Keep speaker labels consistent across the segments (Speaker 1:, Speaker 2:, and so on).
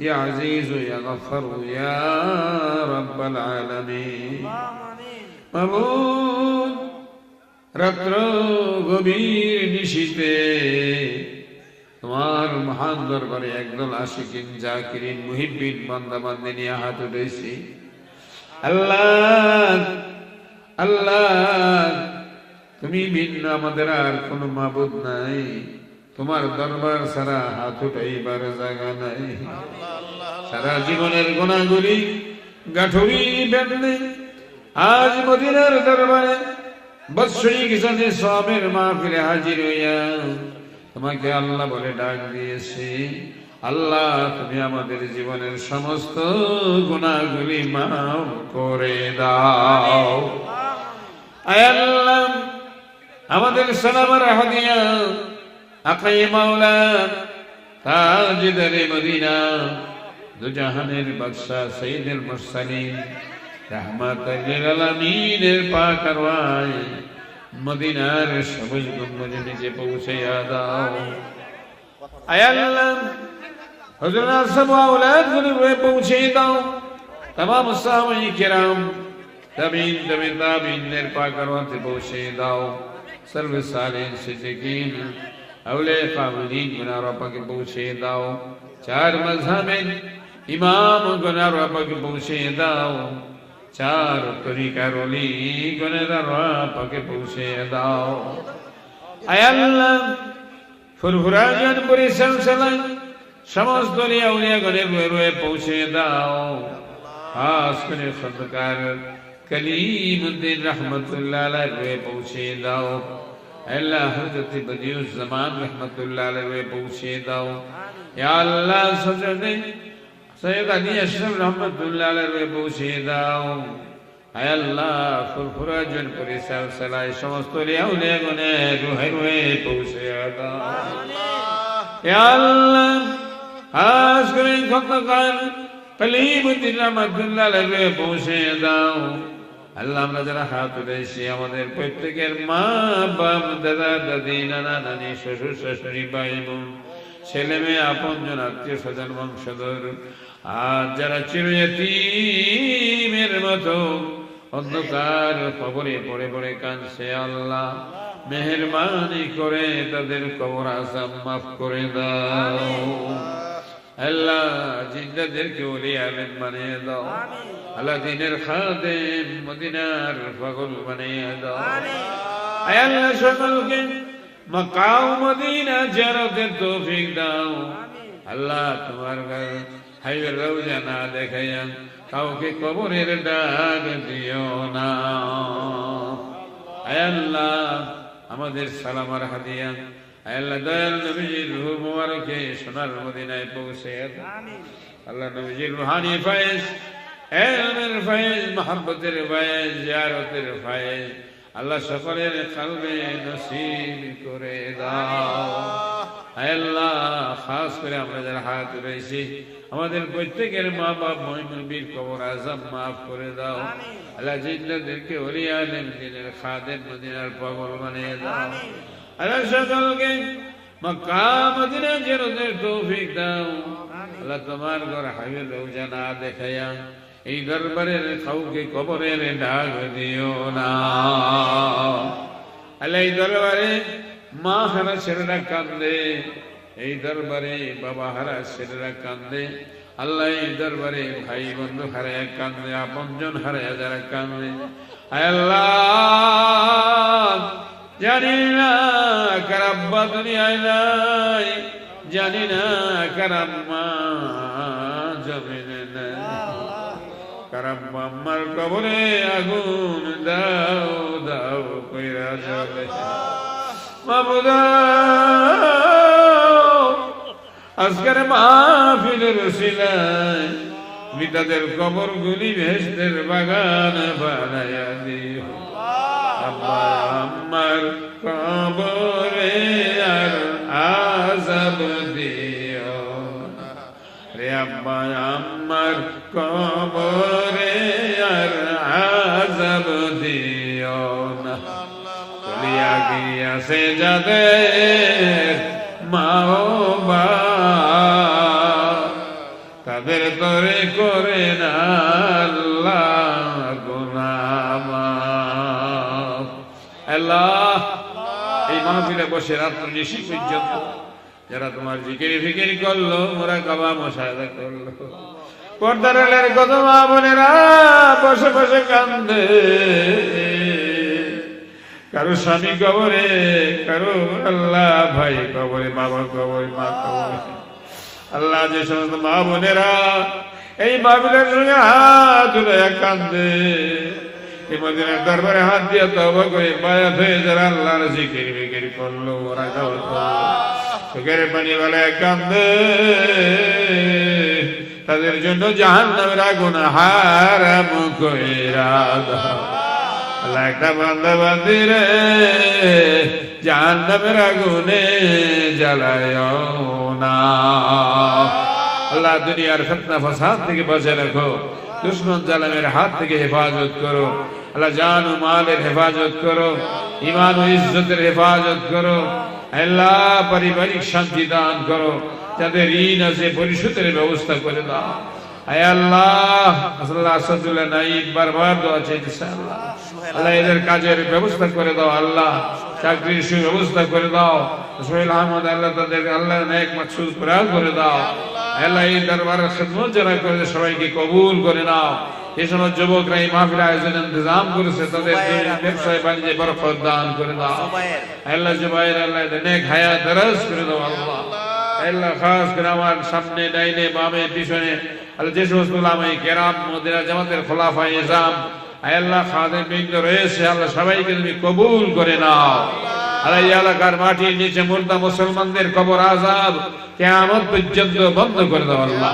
Speaker 1: يا عزيز يا غفر يا رب العالمين মাবুদ রাত্র গভীর নিশীতে তোমার মহান দরবারে একদল আশিকিন জাকিরিন মুহিবিন বান্দা বান্দে নিয়ে হাত উঠেছি আল্লাহ আল্লাহ তুমি ভিন্ন আমাদের আর কোনো মাবুদ নাই তোমার দরবার সারা হাত উঠাইবার জায়গা নাই। সারা জীবনের গোনাগুলি গাঠুরি বেঁধে আজ মদিনার দরবারে বৎসরিক জানে সবের মাহফিলে হাজির হইয়া তোমাকে আল্লাহ বলে ডাক দিয়েছি আল্লাহ তুমি আমাদের জীবনের সমস্ত গুণাগুলি মাফ করে দাও। আয় আল্লাহ আমাদের সালামার হাদিয়া আপনি মাওলা তাজদারে মদিনা, দুজাহানের বাদশা সঈদুল মুরসালিন রহমাতুল আলামিনের পাক আরওয়ায় মদিনার সবুজ গম্বুজে নিচে পৌঁছে দাও। আয়াল্লাহ হযরত সব আওলাদগুলো পৌঁছে দাও। तमाम সাহাবায়ে کرام تابعین تابعین দের পাক আরওয়াতে পৌঁছে দাও। সর্বসালে সিদ্দিকীন আউলে কাবুদি গুনার আপাকে পৌঁছে দাও চার মজহাবের ইমাম গুনার আপাকে পৌঁছে দাও চার তরিকার অলি গুনের আপাকে পৌঁছে দাও আয়াল্লাহ ফুরফুরা জনপুরি সালসালায় সমস্ত নিয়াউলিয়া গড়ে রয়ে রয়ে পৌঁছে দাও খাস করে খন্দকার কলিমুদ্দিন রহমতুল্লাহ রয়ে পৌঁছে দাও আল্লাহ হযরত বদিউস জামান রহমতুল্লাহ আলাই রয়ে পৌঁছে দাও ইয়া আল্লাহ সজদে সৈয়দ আলী আশরাফ রহমতুল্লাহ আলাই পৌঁছে দাও আয় আল্লাহ ফুরফুরা জন করে সালসালায় সমস্ত লিয়াউলিয়া গনে রুহে রুহে পৌঁছে দাও ইয়া আল্লাহ আজ করে খতকার কলিমুদ্দিন রহমতুল্লাহ আলাই পৌঁছে দাও আল্লাহ আমরা যারা হাত উঠেছি আমাদের প্রত্যেকের মা বাপ দাদা দাদি নানা নানি শ্বশুর শাশুড়ি ভাই বোন ছেলে মেয়ে আপন জন আত্মীয় স্বজন বংশধর আর যারা চিরয়তীমের মতো অন্ধকার খবরে পড়ে পড়ে কাঁদছে আল্লাহ মেহরবানি করে তাদের কবর আসাম মাফ করে দাও। আল্লাহ জিন্দাদেরকে ওলি আলেম বানিয়ে দাও। আল্লাহ দিনের খাদেম মদিনার পাগল বানিয়ে দাও। আয় আল্লাহ সকলকে মকাও মদিনা জিয়ারতের তৌফিক দাও। আল্লাহ তোমার হাইবে রওজা না দেখাইয়া কাউকে কবরের ডাক দিও না। আয় আল্লাহ আমাদের সালামার হাদিয়া। আয় আল্লাহ দয়াল নবীজির রূহ মুবারকে সোনার মদিনায় পৌঁছে আল্লাহ নবীজির রুহানি ফায়েজ এলমের ফায়েজ মহাব্বতের ফায়েজ জিয়ারতের ফায়েজ আল্লাহ সকলের কালবে নসিব করে দাও। আল্লাহ খাস করে আমরা যারা হাত রয়েছি আমাদের প্রত্যেকের মা বাপ মহিমুরবির কবর আজম মাফ করে দাও। আল্লাহ জিন্দাদেরকে আলেম দিনের খাদের মদিনার পাগল বানিয়ে দাও। আল্লাহ সকলকে মক্কা মদিনা জেরোদের তৌফিক দাও। আল্লাহ তোমার ঘর হাইবে রোজা না দেখাইয়া এই দরবারের কাউকে কবরের ডাক দিও না। এই দরবারে মা হারা ছেলেরা কান্দে এই দরবারে বাবা হারা ছেলেরা কান্দে আল্লাহ এই দরবারে ভাই বন্ধু হারায় কান্দে আপনজন হারায় যারা কান্দে আল্লাহ, জানি না কারাব্বা দুনিয়ায় নাই, জানি না কারাম্মা জমিনে আমার কবরে আগুন দাও দাও, কইরা জলে মাবুদা, আজকের মাহফিলের সিলাই মিতাদের কবর গুলি ভেস্তের বাগান বানায়া দিও। আব্বা, আমার কবরে আর আজাব দিও। রে আব্বা, আমার কবরে আর আজাব দিও না। চলিয়া গিয়াছে যাদের মা ও বাপ, তাদের তরে করে না আল্লাহ গুনামাফ। আল্লাহ এই মাহফিলে বসে রাত্র নিশি পর্যন্ত যারা তোমার জিকিরি ফিকিরি করল ওরা কাবা মশায়দা করল। পর্দার এলের কত মা বোনেরা বসে বসে কান্দে। কারও স্বামী কবরে, কারও আল্লাহ ভাই কবরে বাবা কবরে, মা কবরে। আল্লাহ যে সমস্ত মা বোনেরা এই মাহফিলের সঙ্গে হাত তুলে কান্দে। এই মদিনার দরবারে হাত দিয়ে তবা করে বায়াত হয়ে যারা আল্লাহর জিকির বিকির করল, ওরা খাওয়া। চোখের পানি বেলা কান্দে। তাদের জন্য জাহান নামের আগুন হারাম কইরা আল্লাহ একটা বান্দা বান্দি রে জাহান নামের আগুনে জ্বালায় না। আল্লাহ দুনিয়ার ফতনা ফাসাদ থেকে বাঁচিয়ে রাখো, দুশ্মন জালামের হাত থেকে হেফাজত করো। আল্লাহ জান ও মালের হেফাজত করো ইমান ও ইজ্জতের হেফাজত করো। আল্লাহ পারিবারিক শান্তি দান করো। যাদের ঋণ আছে পরিশোধের ব্যবস্থা করে দাও। এদের কাজের ব্যবস্থা করে দাও আল্লাহ। করে আহমদ আল্লাহ তাদের আল্লাহ নেক মাকসুদ পুরা করে দাও। এই দরবারের সবাইকে কবুল করে নাও। এই সময় যুবকরা এই মাহফিল আয়োজন ইন্তজাম করেছে তাদের ব্যবসায় বাণিজ্যে বরকত দান করে দাও। আল্লাহ জুবাইর আল্লাহ নেক হায়াত দরাজ করে দাও আল্লাহ। আল্লাহ। খাস করে আমার সামনে ডাইনে বামে পিছনে আল্লাহ যে সমস্ত লামাই কেরাম মদিনা জামাতের খোলাফা ইজাম আল্লাহ খাদে বৃন্দ রয়েছে আল্লাহ সবাইকে তুমি কবুল করে নাও। আল্লাহ। এই এলাকার মাটির নিচে মুর্দা মুসলমানদের কবর আজাব কেয়ামত পর্যন্ত বন্ধ করে দাও আল্লাহ।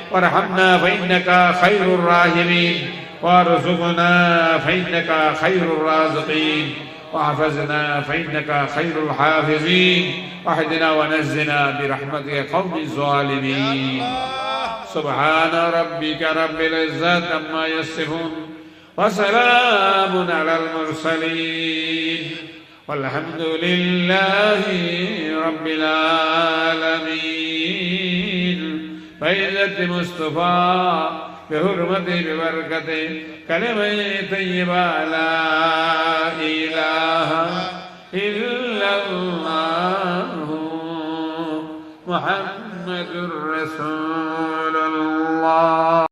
Speaker 1: وارحمنا فإنك خير الراحمين وارزقنا فإنك خير الرازقين واحفظنا فإنك خير الحافظين. وأهدنا ونزنا برحمتك قوم الظالمين. سبحان ربك رب العزة عما يصفون وسلام على المرسلين. والحمد لله رب العالمين. بعزة مصطفى بحرمة ببركة كلمة طيبة لا إله إلا الله محمد رسول الله